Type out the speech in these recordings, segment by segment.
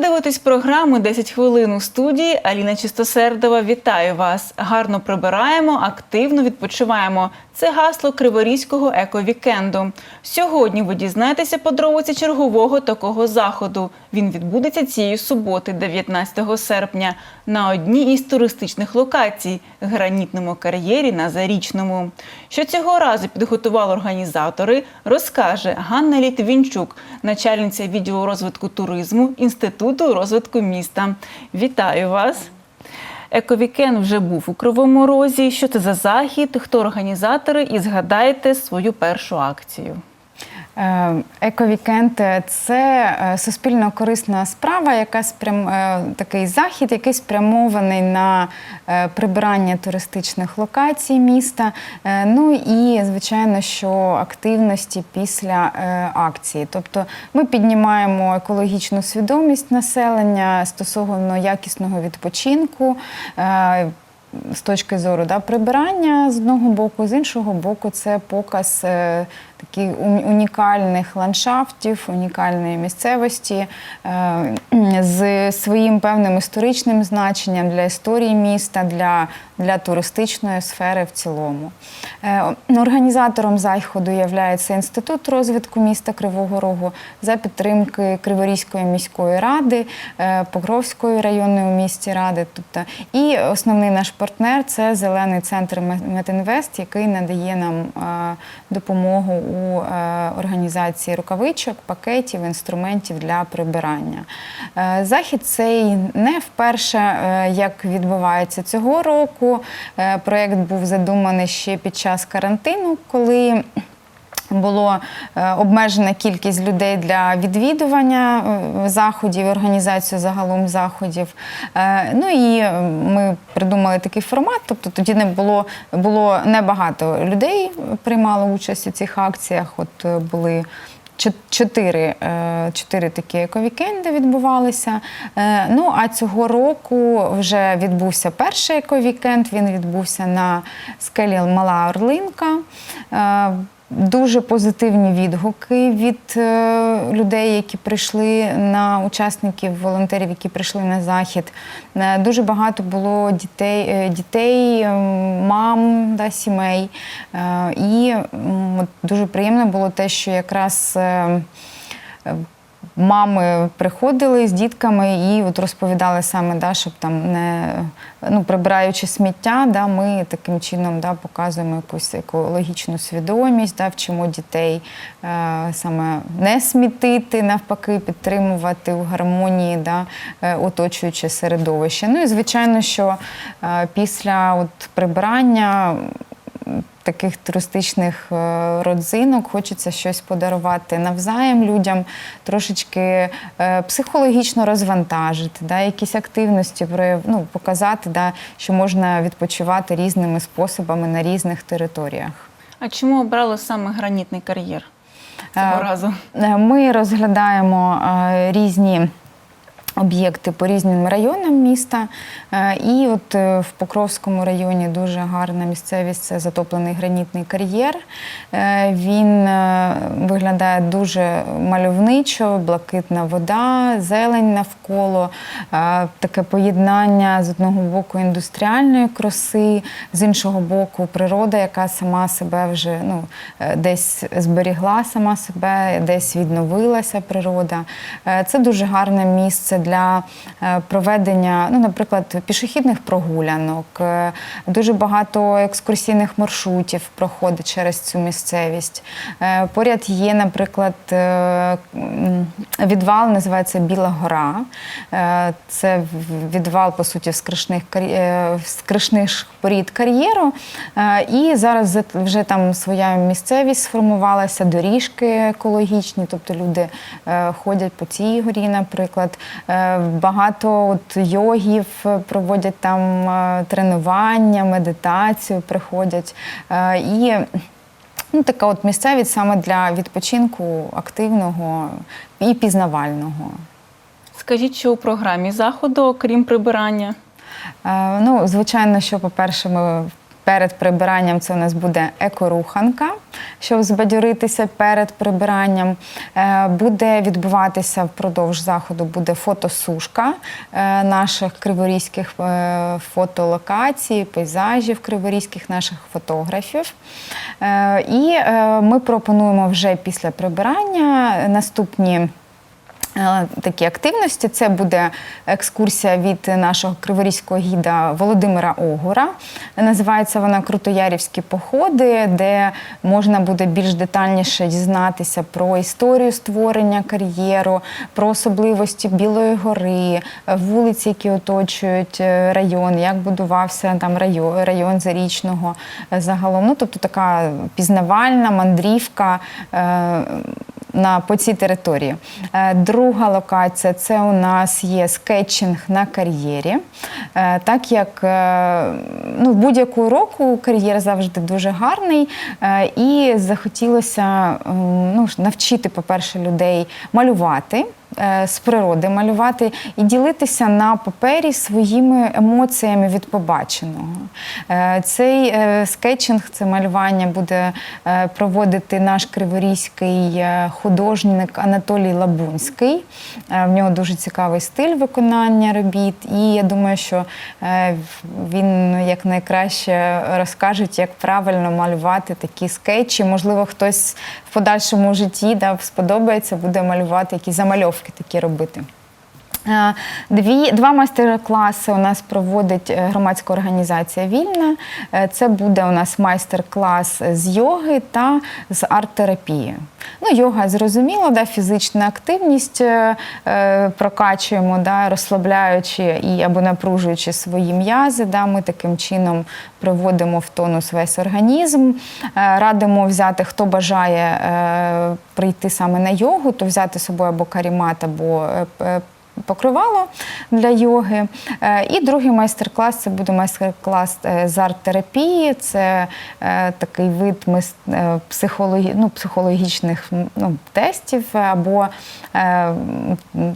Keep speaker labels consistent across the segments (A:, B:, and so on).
A: дивитесь програму «10 хвилин у студії. Аліна Чистосердова. Вітаю вас. Гарно прибираємо, активно відпочиваємо. Це гасло Криворізького еко-вікенду. Сьогодні ви дізнаєтеся подробиці чергового такого заходу. Він відбудеться цієї суботи, 19 серпня, на одній із туристичних локацій гранітному кар'єрі на Зарічному. Що цього разу підготували організатори, розкаже Ганна Літвінчук, начальниця відділу розвитку туризму Інституту розвитку міста. Вітаю вас! Ековікен вже був у Кривому Розі. Що це за захід? Хто організатори? І згадайте свою першу акцію.
B: Е, Ековікенд це е, суспільно корисна справа, яка спрям... е, такий захід, який спрямований на е, прибирання туристичних локацій міста. Е, Ну і звичайно, що активності після е, акції. Тобто ми піднімаємо екологічну свідомість населення стосовно якісного відпочинку. е, з точки зору да, прибирання з одного боку, з іншого боку, це показ е, таких унікальних ландшафтів, унікальної місцевості е, з своїм певним історичним значенням для історії міста, для, для туристичної сфери в цілому. Е, Організатором заходу є Інститут розвитку міста Кривого Рогу за підтримки Криворізької міської ради, е, Покровської районної у місті ради. Тобто, і основний наш партнер це зелений центр Метінвест, який надає нам допомогу у е, організації рукавичок, пакетів, інструментів для прибирання. Е, Захід цей не вперше, е, як відбувається цього року. Проєкт був задуманий ще під час карантину, коли було е, обмежена кількість людей для відвідування е, заходів, організацію загалом заходів. Е, Ну і ми придумали такий формат. Тобто тоді не було було небагато людей приймало участь у цих акціях. От були. Чотири, чотири такі ековікенди відбувалися. Ну а цього року вже відбувся перший ековікенд. Він відбувся на скелі Мала Орлинка. Дуже позитивні відгуки від е, людей, які прийшли на учасників, волонтерів, які прийшли на захід. Е, дуже багато було дітей, е, дітей, е, мам, да, сімей. І дуже приємно було те, що якраз. Мами приходили з дітками і от розповідали саме, да, щоб там не ну, прибираючи сміття, да, ми таким чином да, показуємо якусь екологічну свідомість, да, вчимо дітей е, саме не смітити, навпаки, підтримувати у гармонії да, е, оточуюче середовище. Ну і звичайно, що е, після от, прибирання таких туристичних е, родзинок хочеться щось подарувати навзаєм людям, трошечки е, психологічно розвантажити, да, якісь активності ну, показати, да, що можна відпочивати різними способами на різних територіях.
A: А чому обрали саме гранітний кар'єр цього
B: Е,
A: разу?
B: Ми розглядаємо різні. Об'єкти по різним районам міста. Е, І от е, в Покровському районі дуже гарна місцевість це затоплений гранітний кар'єр. Е, Він виглядає дуже мальовничо, блакитна вода, зелень навколо, таке поєднання з одного боку індустріальної краси, з іншого боку, природа, яка сама себе вже ну, десь зберігла сама себе, десь відновилася природа. Це дуже гарне місце для е, проведення, ну, наприклад, пішохідних прогулянок. Е, Дуже багато екскурсійних маршрутів проходить через цю місцевість. Е, Поряд є, наприклад, відвал, називається Біла Гора. Це відвал, по суті, з кришних, кришних порід кар'єру. І зараз вже там своя місцевість сформувалася, доріжки екологічні, тобто люди ходять по цій горі, наприклад. Е, Багато от йогів проводять там е, тренування, медитацію, приходять. Е, І ну, така от місцевість саме для відпочинку активного і пізнавального.
A: Скажіть, що у програмі заходу, окрім прибирання?
B: Ну, звичайно, що, по-перше, ми перед прибиранням це у нас буде екоруханка, щоб збадьоритися перед прибиранням. Е, Буде відбуватися впродовж заходу буде фотосушка е, наших криворізьких е, фотолокацій, пейзажів криворізьких наших фотографів. І ми пропонуємо вже після прибирання наступні. Е, Такі активності це буде екскурсія від нашого криворізького гіда Володимира Огура. Називається вона Крутоярівські походи, де можна буде більш детальніше дізнатися про історію створення кар'єру, про особливості Білої гори, вулиці, які оточують е, район, як будувався там район, район Зарічного е, загалом. Ну, тобто така пізнавальна мандрівка. На по цій території. Е, Друга локація це у нас є скетчинг на кар'єрі. Е, Так як е, ну, в будь-яку року кар'єр завжди дуже гарний, і захотілося ну, навчити, по-перше, людей малювати. Е, З природи малювати і ділитися на папері своїми емоціями від побаченого. Е, Цей е, скетчинг, це малювання буде проводити наш криворізький художник Анатолій Лабунський. В нього дуже цікавий стиль виконання робіт, і я думаю, що він якнайкраще розкаже, як правильно малювати такі скетчі. Можливо, хтось в подальшому житті да, сподобається, буде малювати якісь замальовки такі робити. Е, Дві, два майстер-класи у нас проводить е, громадська організація Вільна. Е, Це буде у нас майстер-клас з йоги та з арт-терапії. Ну, йога зрозуміло, да, фізична активність прокачуємо, да, розслабляючи і або напружуючи свої м'язи. Да, ми таким чином приводимо в тонус весь організм. Радимо взяти, хто бажає прийти саме на йогу, то взяти з собою або карімат, або покривало для йоги. Е, І другий майстер-клас це буде майстер-клас е, з арт-терапії. Це е, такий вид психологі... ну, психологічних ну, тестів або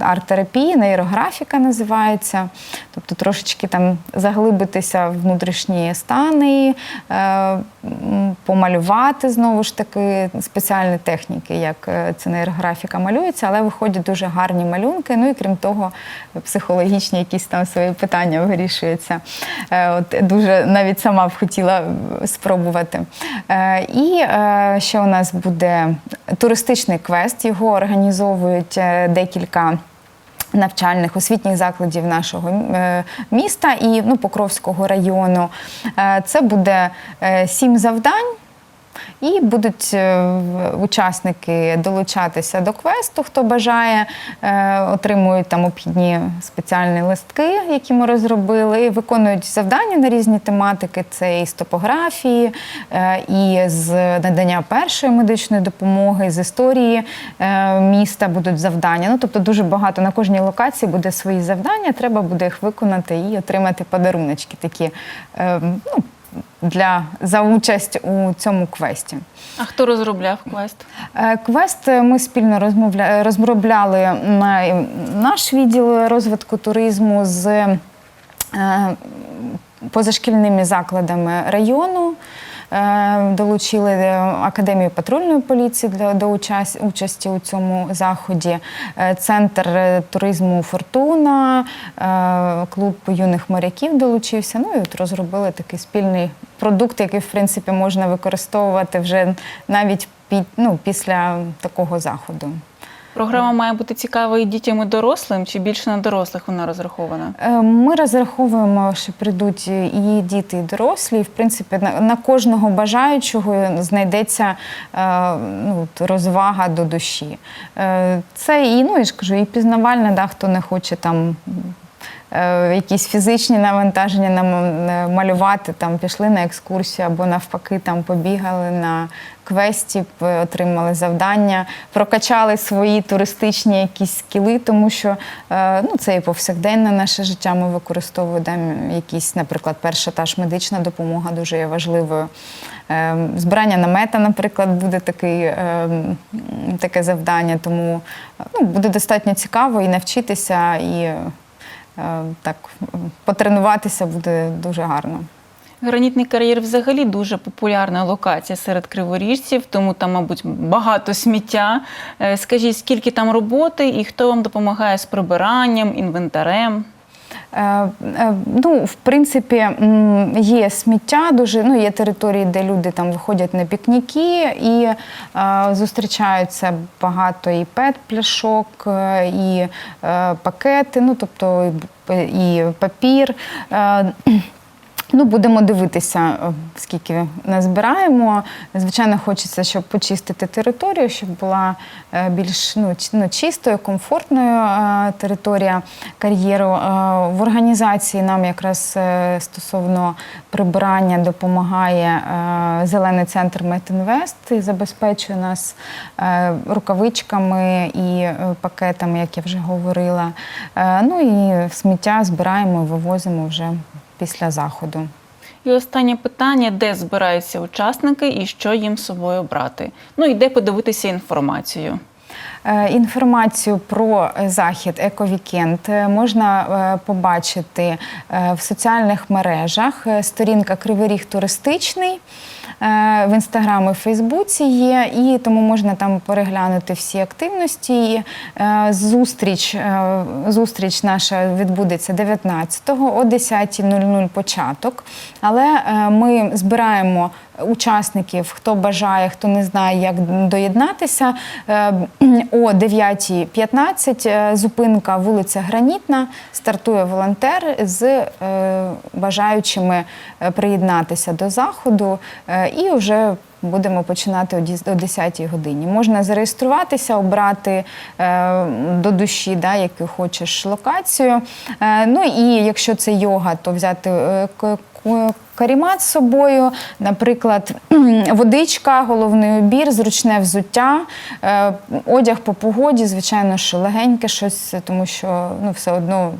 B: арт-терапії, нейрографіка називається. Тобто трошечки там заглибитися в внутрішні стани, помалювати знову ж таки спеціальні техніки, як е, ця нейрографіка малюється, але виходять дуже гарні малюнки. Ну і крім того, психологічні якісь там свої питання вирішуються. Е, От дуже навіть сама б хотіла спробувати. Е, І е, ще у нас буде туристичний квест. Його організовують декілька навчальних освітніх закладів нашого е, міста і ну, Покровського району. Е, Це буде е, сім завдань. І будуть е, учасники долучатися до квесту, хто бажає, е, отримують там обхідні спеціальні листки, які ми розробили, і виконують завдання на різні тематики. Це і з топографії, е, і з надання першої медичної допомоги, з історії міста будуть завдання. Ну тобто дуже багато на кожній локації буде свої завдання. Треба буде їх виконати і отримати подаруночки такі. Ну, для за участь у цьому квесті.
A: А хто розробляв квест?
B: Е, Квест ми спільно розмовля... розробляли на наш відділ розвитку туризму з е, позашкільними закладами району. Е, Долучили е, Академію патрульної поліції для до участі у цьому заході, е, центр туризму Фортуна, клуб юних моряків долучився. Ну і от розробили такий спільний продукт, який в принципі можна використовувати вже навіть під, ну, після такого заходу.
A: Програма має бути цікава і дітям, і дорослим, чи більше на дорослих вона розрахована?
B: Е, Ми розраховуємо, що прийдуть і діти, і дорослі. В принципі, на, на кожного бажаючого знайдеться е, ну, розвага до душі. Е, Це і ну я ж кажу, і пізнавальне, да, хто не хоче там. Е, Якісь фізичні навантаження нам е, малювати, там пішли на екскурсію або навпаки там побігали на квесті, отримали завдання, прокачали свої туристичні якісь скіли, тому що е, ну, це і повсякденне наше життя. Ми використовуємо якісь, наприклад, перша та ж медична допомога дуже є важливою. Збирання намета, наприклад, буде такий, таке завдання, тому ну, буде достатньо цікаво і навчитися, і так потренуватися буде дуже гарно.
A: Гранітний кар'єр взагалі дуже популярна локація серед криворіжців, тому там, мабуть, багато сміття. Е, Скажіть, скільки там роботи і хто вам допомагає з прибиранням, інвентарем?
B: Е, е, Ну, в принципі, є сміття, дуже ну є території, де люди там виходять на пікніки і е, зустрічаються багато і пет-пляшок, і пакети, ну тобто і папір. Ну, будемо дивитися, е, скільки назбираємо. Звичайно, хочеться, щоб почистити територію, щоб була е, більш ну, ну, чистою, комфортною е, територія кар'єру. В організації нам якраз стосовно прибирання допомагає зелений центр Метінвест і забезпечує нас рукавичками і пакетами, як я вже говорила. Ну і сміття збираємо вивозимо вже після заходу.
A: І останнє питання: де збираються учасники і що їм з собою брати? Ну і де подивитися інформацію.
B: Е, Інформацію про захід Ековікенд можна е, побачити е, в соціальних мережах. Сторінка Кривий Ріг туристичний в інстаграм і Фейсбуці є, і тому можна там переглянути всі активності. Е, Зустріч, е, зустріч наша відбудеться 19-го о 10.00 початок. Але е, ми збираємо учасників, хто бажає, хто не знає, як доєднатися. Е, О 9.15 е, зупинка вулиця Гранітна. Стартує волонтер з е, бажаючими приєднатися до заходу. І вже будемо починати о діз- о 10 годині. Можна зареєструватися, обрати е, до душі, да, яку хочеш локацію. Е, ну і якщо це йога, то взяти е, карімат з собою, наприклад, водичка, головний убір, зручне взуття, одяг по погоді, звичайно, що легеньке щось, тому що ну, все одно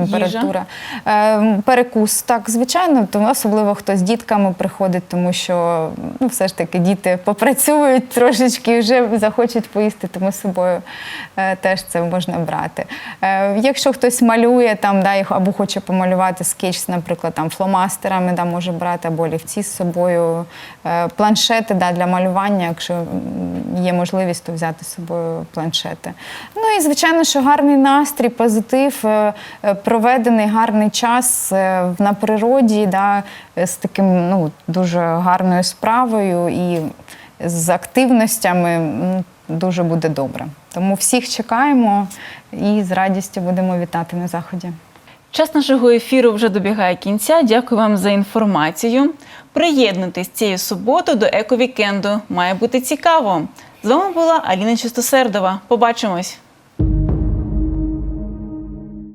B: температура. Е, Перекус, так, звичайно, тому особливо хто з дітками приходить, тому що ну, все ж таки діти попрацюють трошечки і вже захочуть поїсти, тому з собою е, теж це можна брати. Е, Якщо хтось малює там, да, або хоче помалювати скетч, наприклад, там фломастерами да, може брати, або олівці з собою, Е, планшети да, для малювання, якщо є можливість, то взяти з собою планшети. Ну і звичайно, що гарний настрій, позитив, проведений гарний час е, на природі, да, з таким ну, дуже гарною справою і з активностями дуже буде добре. Тому всіх чекаємо і з радістю будемо вітати на заході.
A: Час нашого ефіру вже добігає кінця. Дякую вам за інформацію. Приєднуйтесь цієї суботи до ековікенду. Має бути цікаво. З вами була Аліна Чистосердова. Побачимось.